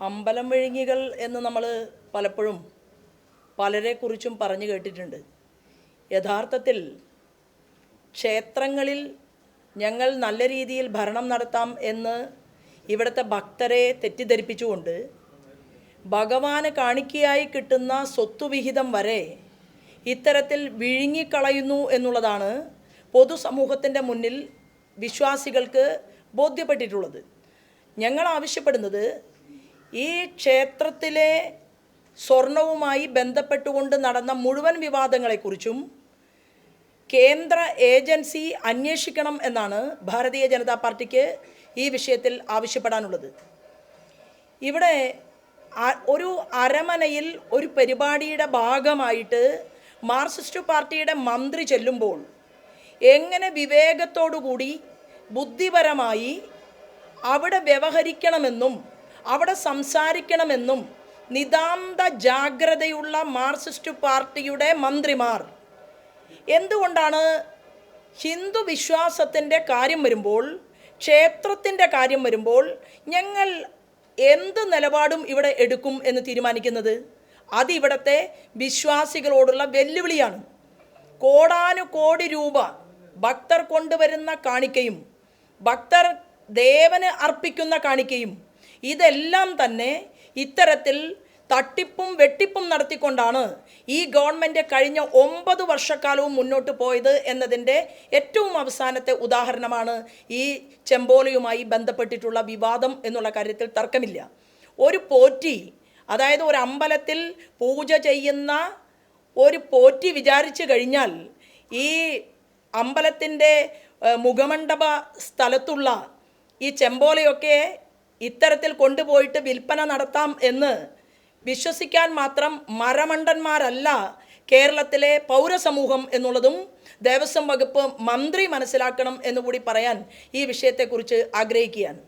അമ്പലം വിഴുങ്ങികൾ എന്ന് നമ്മൾ പലപ്പോഴും പലരെക്കുറിച്ചും പറഞ്ഞു കേട്ടിട്ടുണ്ട്. യഥാർത്ഥത്തിൽ ക്ഷേത്രങ്ങളിൽ ഞങ്ങൾ നല്ല രീതിയിൽ ഭരണം നടത്താം എന്ന് ഇവിടുത്തെ ഭക്തരെ തെറ്റിദ്ധരിപ്പിച്ചുകൊണ്ട് ഭഗവാന് കാണിക്കയായി കിട്ടുന്ന സ്വത്തുവിഹിതം വരെ ഇത്തരത്തിൽ വിഴുങ്ങിക്കളയുന്നു എന്നുള്ളതാണ് പൊതുസമൂഹത്തിന്റെ മുന്നിൽ വിശ്വാസികൾക്ക് ബോധ്യപ്പെട്ടിട്ടുള്ളത്. ഞങ്ങൾ ആവശ്യപ്പെടുന്നത് ഈ ക്ഷേത്രത്തിലെ സ്വർണവുമായി ബന്ധപ്പെട്ടുകൊണ്ട് നടന്ന മുഴുവൻ വിവാദങ്ങളെക്കുറിച്ചും കേന്ദ്ര ഏജൻസി അന്വേഷിക്കണം എന്നാണ് ഭാരതീയ ജനതാ പാർട്ടിക്ക് ഈ വിഷയത്തിൽ ആവശ്യപ്പെടാനുള്ളത്. ഇവിടെ ഒരു അരമനയിൽ ഒരു പരിപാടിയുടെ ഭാഗമായിട്ട് മാർക്സിസ്റ്റ് പാർട്ടിയുടെ മന്ത്രി ചെല്ലുമ്പോൾ എങ്ങനെ വിവേകത്തോടുകൂടി ബുദ്ധിപരമായി അവിടെ വ്യവഹരിക്കണമെന്നും അവിടെ സംസാരിക്കണമെന്നും നിതാന്ത ജാഗ്രതയുള്ള മാർക്സിസ്റ്റ് പാർട്ടിയുടെ മന്ത്രിമാർ. എന്തുകൊണ്ടാണ് ഹിന്ദു വിശ്വാസത്തിന്റെ കാര്യം വരുമ്പോൾ ക്ഷേത്രത്തിന്റെ കാര്യം വരുമ്പോൾ ഞങ്ങൾ എന്ത് നിലപാടും ഇവിടെ എടുക്കും എന്ന് തീരുമാനിക്കുന്നത്? അതിവിടുത്തെ വിശ്വാസികളോടുള്ള വെല്ലുവിളിയാണ്. കോടാനുകോടി രൂപ ഭക്തർ കൊണ്ടുവരുന്ന കാണിക്കയും ഭക്തർ ദേവന് അർപ്പിക്കുന്ന കാണിക്കയും ഇതെല്ലാം തന്നെ ഇത്തരത്തിൽ തട്ടിപ്പും വെട്ടിപ്പും നടത്തിക്കൊണ്ടാണ് ഈ ഗവൺമെന്റ് കഴിഞ്ഞ ഒമ്പത് വർഷക്കാലവും മുന്നോട്ട് പോയത് എന്നതിന്റെ ഏറ്റവും അവസാനത്തെ ഉദാഹരണമാണ് ഈ ചെമ്പോലയുമായി ബന്ധപ്പെട്ടിട്ടുള്ള വിവാദം എന്നുള്ള കാര്യത്തിൽ തർക്കമില്ല. ഒരു പോറ്റി അതായത് ഒരു അമ്പലത്തിൽ പൂജ ചെയ്യുന്ന ഒരു പോറ്റി വിചാരിച്ചു കഴിഞ്ഞാൽ ഈ അമ്പലത്തിന്റെ മുഖമണ്ഡപ സ്ഥലത്തുള്ള ഈ ചെമ്പോലയൊക്കെ ഇത്തരത്തിൽ കൊണ്ടുപോയിട്ട് വിൽപ്പന നടത്താം എന്ന് വിശ്വസിക്കാൻ മാത്രം മരമണ്ടന്മാരല്ല കേരളത്തിലെ പൗരസമൂഹം എന്നുള്ളതും ദേവസ്വം വകുപ്പ് മന്ത്രി മനസ്സിലാക്കണം എന്നുകൂടി പറയാൻ ഈ വിഷയത്തെക്കുറിച്ച് ആഗ്രഹിക്കുകയാണ്.